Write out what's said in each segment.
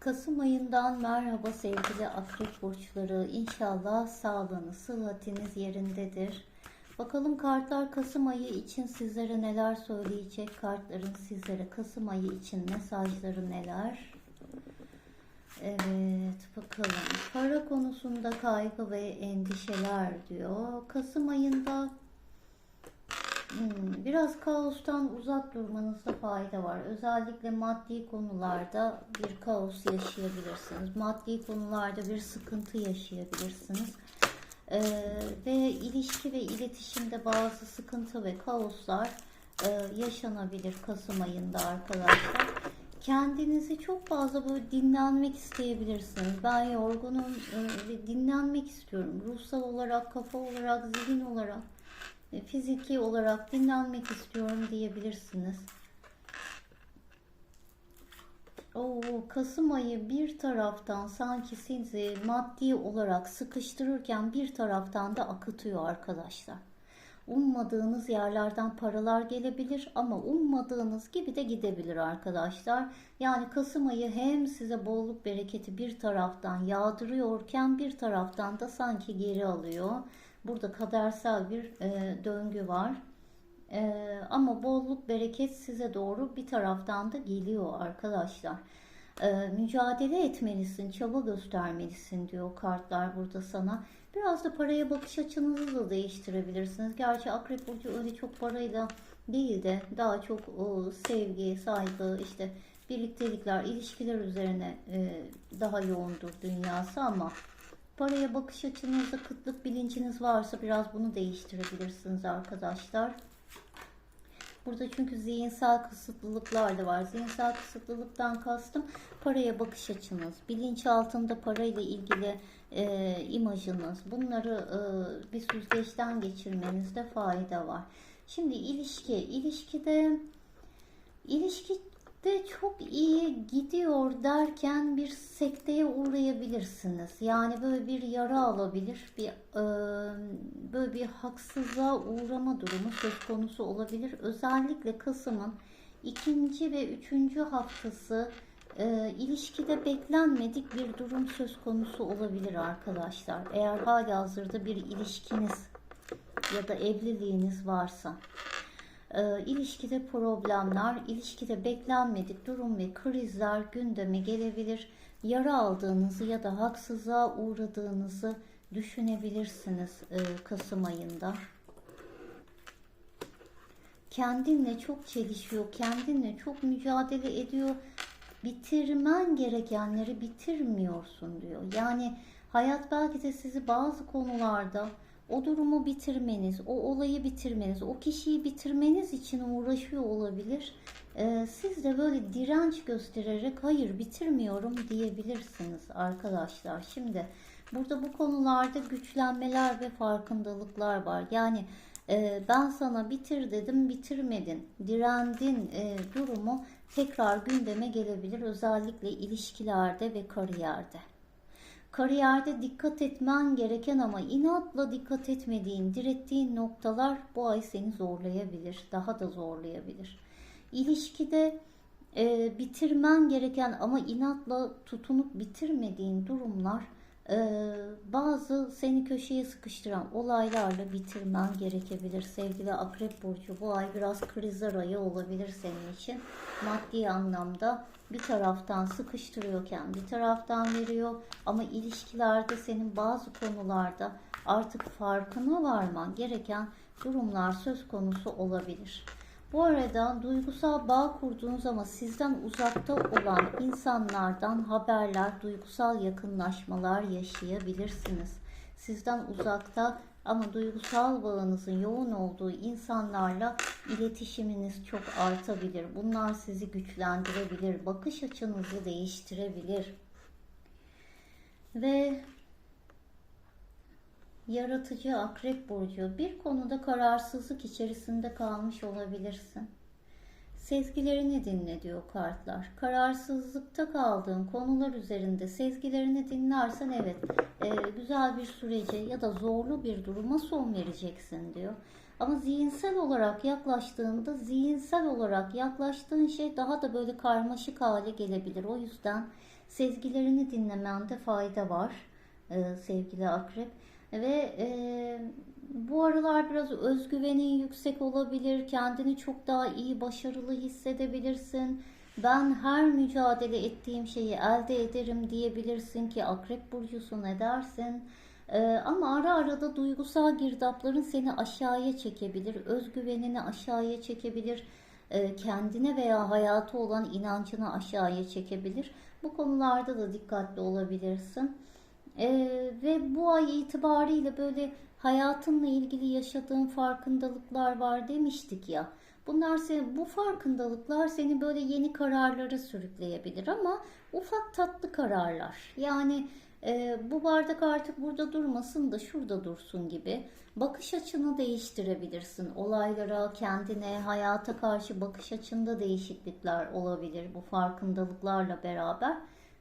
Kasım ayından merhaba sevgili akrep burçları. İnşallah sağlığınız, sıhhatiniz yerindedir. Bakalım kartlar Kasım ayı için sizlere neler söyleyecek? Kartların sizlere Kasım ayı için mesajları neler? Evet bakalım. Para konusunda kaygı ve endişeler diyor. Kasım ayında Hmm, biraz kaostan uzak durmanızda fayda var. Özellikle maddi konularda bir kaos yaşayabilirsiniz. Maddi konularda bir sıkıntı yaşayabilirsiniz. Ee, ve ilişki ve iletişimde bazı sıkıntı ve kaoslar e, yaşanabilir Kasım ayında arkadaşlar. Kendinizi çok fazla böyle dinlenmek isteyebilirsiniz. Ben yorgunum e, dinlenmek istiyorum. Ruhsal olarak, kafa olarak, zihin olarak fiziki olarak dinlenmek istiyorum diyebilirsiniz. O Kasım ayı bir taraftan sanki sizi maddi olarak sıkıştırırken bir taraftan da akıtıyor arkadaşlar. Ummadığınız yerlerden paralar gelebilir ama ummadığınız gibi de gidebilir arkadaşlar. Yani Kasım ayı hem size bolluk bereketi bir taraftan yağdırıyorken bir taraftan da sanki geri alıyor. Burada kadersel bir e, döngü var. E, ama bolluk bereket size doğru bir taraftan da geliyor arkadaşlar. E, mücadele etmelisin, çaba göstermelisin diyor kartlar burada sana. Biraz da paraya bakış açınızı da değiştirebilirsiniz. Gerçi Akrep Burcu öyle çok parayla değil de daha çok o, sevgi, saygı, işte birliktelikler, ilişkiler üzerine e, daha yoğundur dünyası ama Paraya bakış açınızda kıtlık bilinciniz varsa biraz bunu değiştirebilirsiniz arkadaşlar. Burada çünkü zihinsel kısıtlılıklar da var. Zihinsel kısıtlılıktan kastım paraya bakış açınız, bilinç altında parayla ilgili e, imajınız. Bunları e, bir süzgeçten geçirmenizde fayda var. Şimdi ilişki, ilişkide ilişki de çok iyi gidiyor derken bir sekteye uğrayabilirsiniz. Yani böyle bir yara alabilir, bir e, böyle bir haksızlığa uğrama durumu söz konusu olabilir. Özellikle Kasım'ın ikinci ve üçüncü haftası e, ilişkide beklenmedik bir durum söz konusu olabilir arkadaşlar. Eğer hala hazırda bir ilişkiniz ya da evliliğiniz varsa e, ilişkide problemler, ilişkide beklenmedik durum ve krizler gündeme gelebilir. Yara aldığınızı ya da haksızlığa uğradığınızı düşünebilirsiniz e, Kasım ayında. Kendinle çok çelişiyor, kendinle çok mücadele ediyor. Bitirmen gerekenleri bitirmiyorsun diyor. Yani hayat belki de sizi bazı konularda o durumu bitirmeniz, o olayı bitirmeniz, o kişiyi bitirmeniz için uğraşıyor olabilir. Ee, siz de böyle direnç göstererek hayır bitirmiyorum diyebilirsiniz arkadaşlar. Şimdi burada bu konularda güçlenmeler ve farkındalıklar var. Yani e, ben sana bitir dedim bitirmedin, direndin e, durumu tekrar gündeme gelebilir. Özellikle ilişkilerde ve kariyerde. Kariyerde dikkat etmen gereken ama inatla dikkat etmediğin, direttiğin noktalar bu ay seni zorlayabilir. Daha da zorlayabilir. İlişkide e, bitirmen gereken ama inatla tutunup bitirmediğin durumlar e, bazı seni köşeye sıkıştıran olaylarla bitirmen gerekebilir. Sevgili Akrep Burcu bu ay biraz krizler ayı olabilir senin için. Maddi anlamda bir taraftan sıkıştırıyorken bir taraftan veriyor ama ilişkilerde senin bazı konularda artık farkına varman gereken durumlar söz konusu olabilir. Bu arada duygusal bağ kurduğunuz ama sizden uzakta olan insanlardan haberler, duygusal yakınlaşmalar yaşayabilirsiniz. Sizden uzakta ama duygusal bağınızın yoğun olduğu insanlarla iletişiminiz çok artabilir. Bunlar sizi güçlendirebilir, bakış açınızı değiştirebilir. Ve yaratıcı akrep burcu bir konuda kararsızlık içerisinde kalmış olabilirsin. Sezgilerini dinle diyor kartlar. Kararsızlıkta kaldığın konular üzerinde sezgilerini dinlersen evet e, güzel bir sürece ya da zorlu bir duruma son vereceksin diyor. Ama zihinsel olarak yaklaştığında zihinsel olarak yaklaştığın şey daha da böyle karmaşık hale gelebilir. O yüzden sezgilerini dinlemende fayda var e, sevgili akrep. Ve e, bu aralar biraz özgüvenin yüksek olabilir. Kendini çok daha iyi, başarılı hissedebilirsin. Ben her mücadele ettiğim şeyi elde ederim diyebilirsin ki akrep burcusun edersin. Ee, ama ara ara da duygusal girdapların seni aşağıya çekebilir, özgüvenini aşağıya çekebilir, kendine veya hayata olan inancını aşağıya çekebilir. Bu konularda da dikkatli olabilirsin. Ee, ve bu ay itibariyle böyle hayatınla ilgili yaşadığın farkındalıklar var demiştik ya. Bunlar seni, bu farkındalıklar seni böyle yeni kararlara sürükleyebilir ama ufak tatlı kararlar. Yani e, bu bardak artık burada durmasın da şurada dursun gibi bakış açını değiştirebilirsin. Olaylara, kendine, hayata karşı bakış açında değişiklikler olabilir bu farkındalıklarla beraber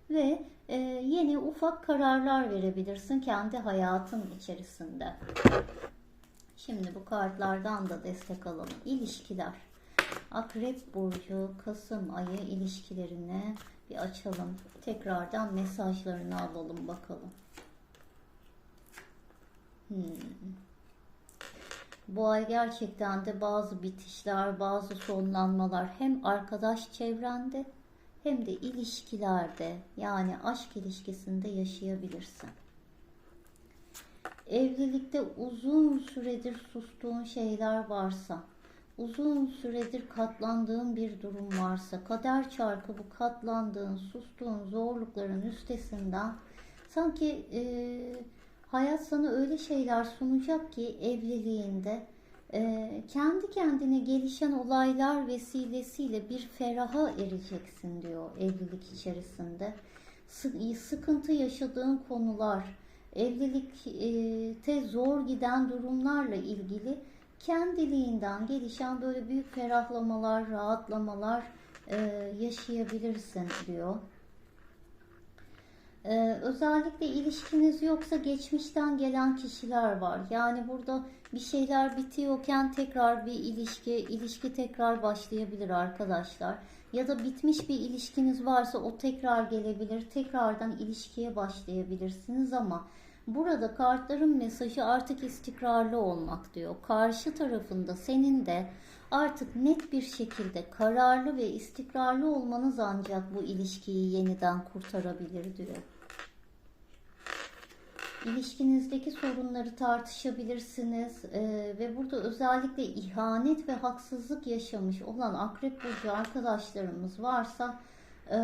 ve e, yeni ufak kararlar verebilirsin kendi hayatın içerisinde. Şimdi bu kartlardan da destek alalım. İlişkiler. Akrep Burcu Kasım ayı ilişkilerini bir açalım. Tekrardan mesajlarını alalım bakalım. Hmm. Bu ay gerçekten de bazı bitişler, bazı sonlanmalar hem arkadaş çevrende hem de ilişkilerde yani aşk ilişkisinde yaşayabilirsin. Evlilikte uzun süredir sustuğun şeyler varsa, uzun süredir katlandığın bir durum varsa, kader çarkı bu katlandığın, sustuğun zorlukların üstesinden sanki e, hayat sana öyle şeyler sunacak ki evliliğinde kendi kendine gelişen olaylar vesilesiyle bir feraha ereceksin diyor evlilik içerisinde. Sıkıntı yaşadığın konular, evlilikte zor giden durumlarla ilgili kendiliğinden gelişen böyle büyük ferahlamalar, rahatlamalar e, yaşayabilirsin diyor. Ee, özellikle ilişkiniz yoksa geçmişten gelen kişiler var. Yani burada bir şeyler bitiyorken tekrar bir ilişki, ilişki tekrar başlayabilir arkadaşlar. Ya da bitmiş bir ilişkiniz varsa o tekrar gelebilir. Tekrardan ilişkiye başlayabilirsiniz ama burada kartların mesajı artık istikrarlı olmak diyor. Karşı tarafında senin de artık net bir şekilde kararlı ve istikrarlı olmanız ancak bu ilişkiyi yeniden kurtarabilir diyor. İlişkinizdeki sorunları tartışabilirsiniz ee, ve burada özellikle ihanet ve haksızlık yaşamış olan akrep burcu arkadaşlarımız varsa e,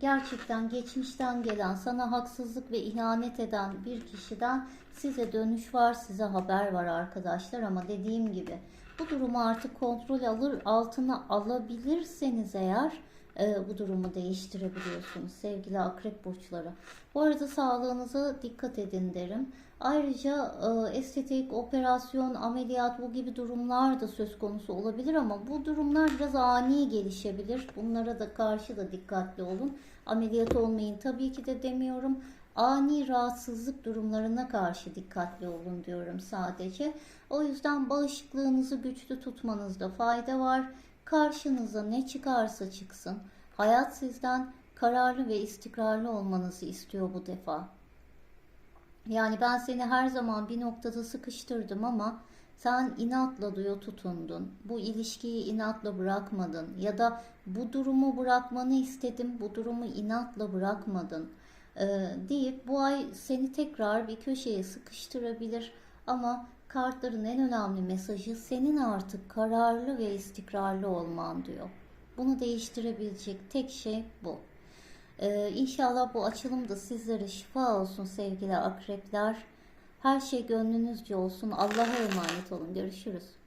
gerçekten geçmişten gelen sana haksızlık ve ihanet eden bir kişiden size dönüş var, size haber var arkadaşlar. Ama dediğim gibi bu durumu artık kontrol alır altına alabilirseniz eğer e, bu durumu değiştirebiliyorsunuz sevgili akrep burçları. Bu arada sağlığınıza dikkat edin derim. Ayrıca e, estetik, operasyon, ameliyat bu gibi durumlar da söz konusu olabilir ama bu durumlar biraz ani gelişebilir. Bunlara da karşı da dikkatli olun. Ameliyat olmayın tabii ki de demiyorum. Ani rahatsızlık durumlarına karşı dikkatli olun diyorum sadece. O yüzden bağışıklığınızı güçlü tutmanızda fayda var. Karşınıza ne çıkarsa çıksın, hayat sizden kararlı ve istikrarlı olmanızı istiyor bu defa. Yani ben seni her zaman bir noktada sıkıştırdım ama sen inatla diyor tutundun. Bu ilişkiyi inatla bırakmadın ya da bu durumu bırakmanı istedim, bu durumu inatla bırakmadın deyip bu ay seni tekrar bir köşeye sıkıştırabilir ama kartların en önemli mesajı senin artık kararlı ve istikrarlı olman diyor. Bunu değiştirebilecek tek şey bu. Ee, inşallah bu açılım da sizlere şifa olsun sevgili akrepler. Her şey gönlünüzce olsun. Allah'a emanet olun. Görüşürüz.